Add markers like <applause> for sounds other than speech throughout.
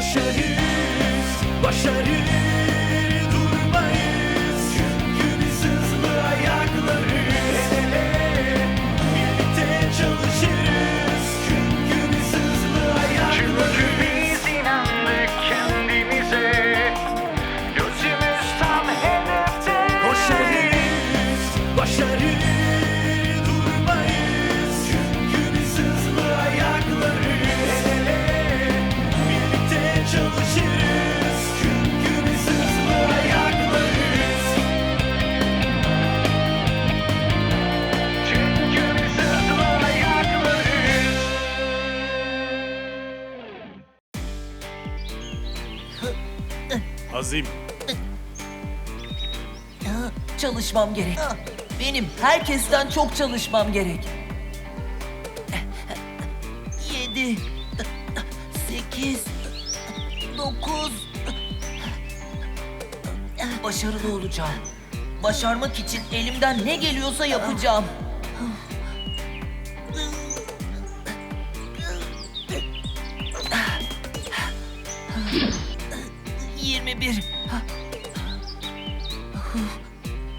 Koşarız, başarı Azim, Çalışmam gerek. Benim herkesten çok çalışmam gerek. Yedi, sekiz, dokuz. Başarılı olacağım. Başarmak için elimden ne geliyorsa yapacağım.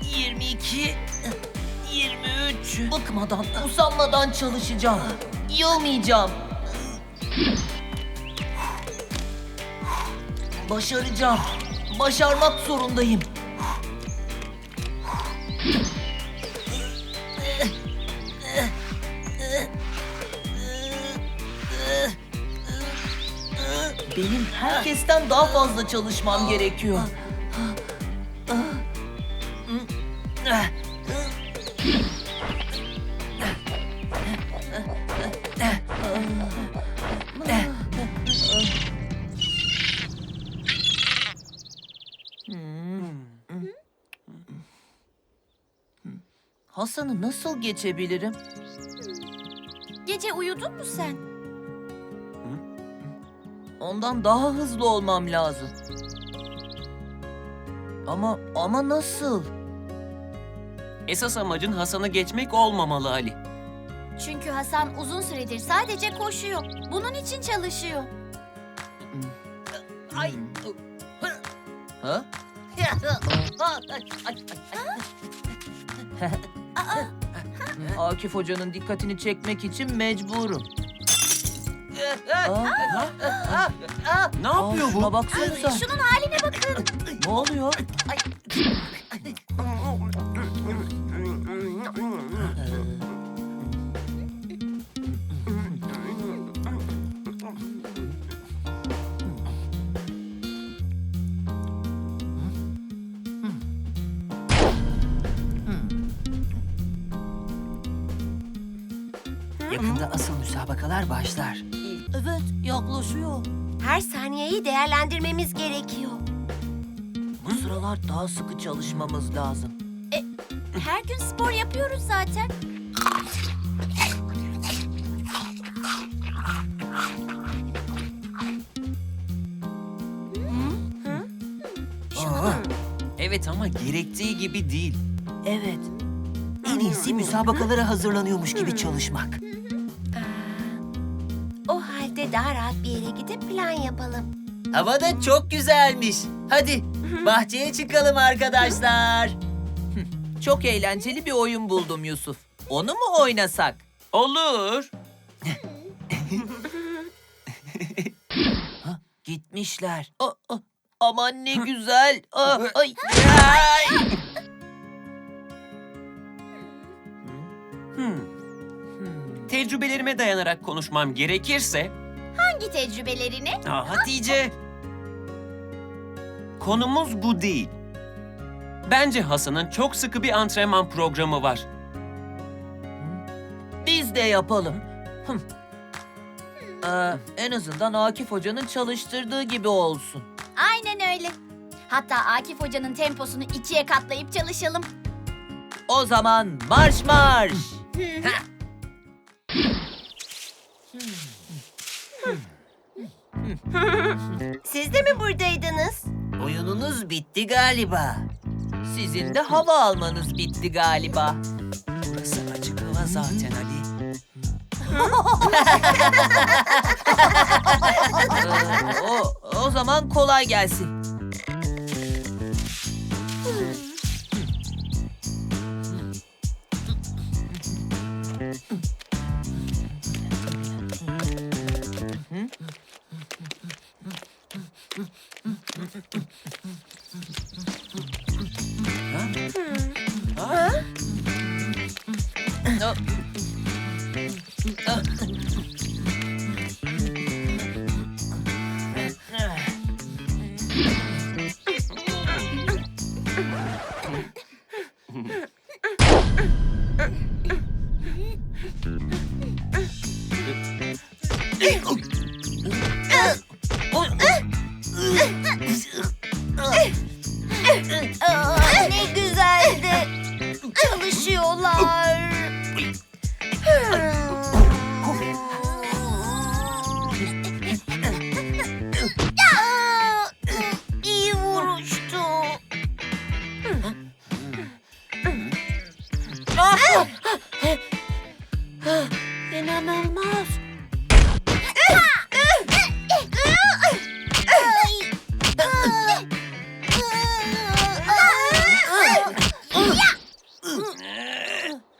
22 23 Bıkmadan, usanmadan çalışacağım. Yılmayacağım. Başaracağım. Başarmak zorundayım. Benim herkesten daha fazla çalışmam gerekiyor. Hasan'ı nasıl geçebilirim? Gece uyudun mu sen? Ondan daha hızlı olmam lazım. Ama ama nasıl? Esas amacın Hasan'ı geçmek olmamalı Ali. Çünkü Hasan uzun süredir sadece koşuyor. Bunun için çalışıyor. Ay. Ha? <laughs> <laughs> Akif Hoca'nın dikkatini çekmek için mecburum. Aa, Ne yapıyor aa, şuna bu? baksanıza. Şunun haline bakın. Ne oluyor? Yakında asıl müsabakalar başlar. Evet, yaklaşıyor. Her saniyeyi değerlendirmemiz gerekiyor. Bu sıralar daha sıkı çalışmamız lazım. Her gün spor yapıyoruz zaten. Evet ama gerektiği gibi değil. Evet. En iyisi müsabakalara hazırlanıyormuş gibi çalışmak. Daha rahat bir yere gidip plan yapalım. Hava da çok güzelmiş. Hadi bahçeye çıkalım arkadaşlar. Çok eğlenceli bir oyun buldum Yusuf. Onu mu oynasak? Olur. <laughs> Gitmişler. Aa, aa, aman ne güzel. Aa, ay. Hmm. Tecrübelerime dayanarak konuşmam gerekirse... Hangi tecrübelerini? Aa, Hatice! Konumuz bu değil. Bence Hasan'ın çok sıkı bir antrenman programı var. Biz de yapalım. Hım. Ee, en azından Akif Hoca'nın çalıştırdığı gibi olsun. Aynen öyle. Hatta Akif Hoca'nın temposunu ikiye katlayıp çalışalım. O zaman marş marş. Siz de mi buradaydınız? Oyununuz bitti galiba. Sizin de hava almanız bitti galiba. Burası açık hava zaten Ali. Ee, <laughs> o, o, zaman kolay gelsin. Aa,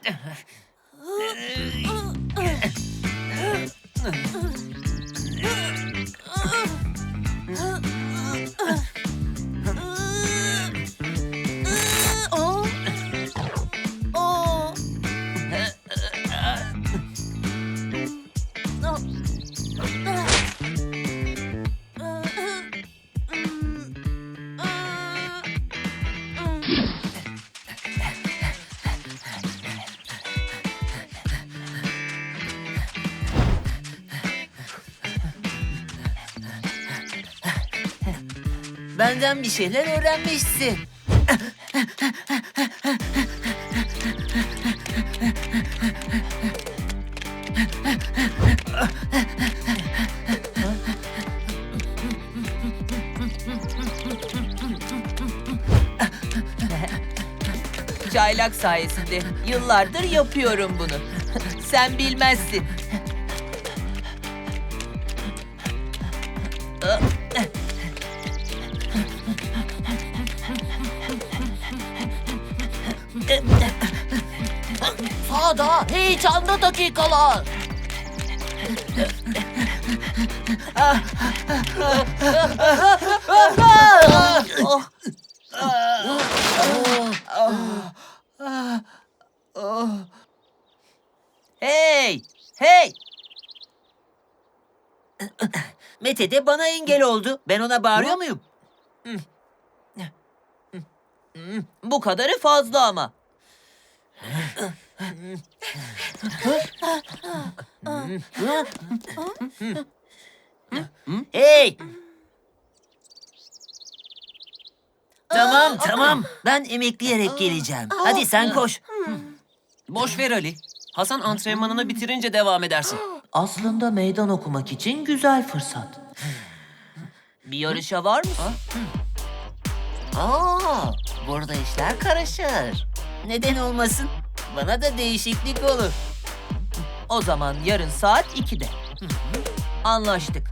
うん。Benden bir şeyler öğrenmişsin. Çaylak sayesinde yıllardır yapıyorum bunu. Sen bilmezsin. Sağda heyecanlı dakikalar. Hey! Hey! Mete de bana engel oldu. Ben ona bağırıyor muyum? Bu kadarı fazla ama. Hey! Tamam tamam. Ben emekleyerek geleceğim. Hadi sen koş. Boş ver Ali. Hasan antrenmanını bitirince devam edersin. Aslında meydan okumak için güzel fırsat. Bir yarışa var mısın? Aa, burada işler karışır. Neden olmasın? Bana da değişiklik olur. O zaman yarın saat 2'de. Anlaştık.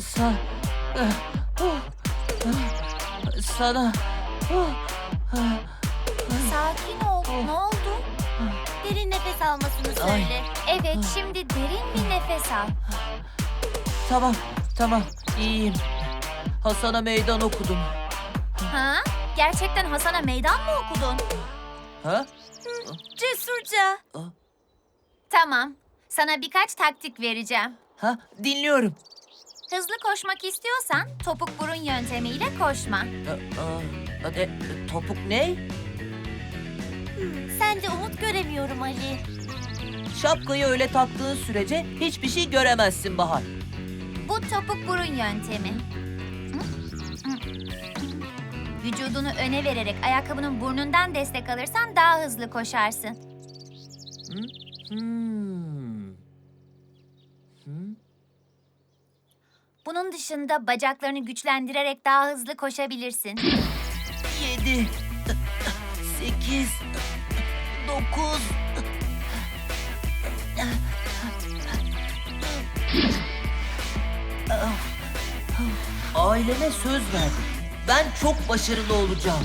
Sa- ah, ah, ah, Sana Sakin ol. Ne oldu? Derin nefes almasını söyle. Evet, şimdi derin bir nefes al. Tamam, tamam. iyiyim. Hasan'a meydan okudum. Ha? Gerçekten Hasan'a meydan mı okudun? Ha? Cesurca. Tamam. Sana birkaç taktik vereceğim. Ha? Dinliyorum. Hızlı koşmak istiyorsan topuk burun yöntemiyle koşma. Aa, aa, e, topuk ne? Sen de umut göremiyorum Ali. Şapkayı öyle taktığın sürece hiçbir şey göremezsin Bahar. Bu topuk burun yöntemi. Vücudunu öne vererek ayakkabının burnundan destek alırsan daha hızlı koşarsın. Hmm. Hmm. Bunun dışında bacaklarını güçlendirerek daha hızlı koşabilirsin. Yedi, sekiz, dokuz. Aileme söz verdim. Ben çok başarılı olacağım.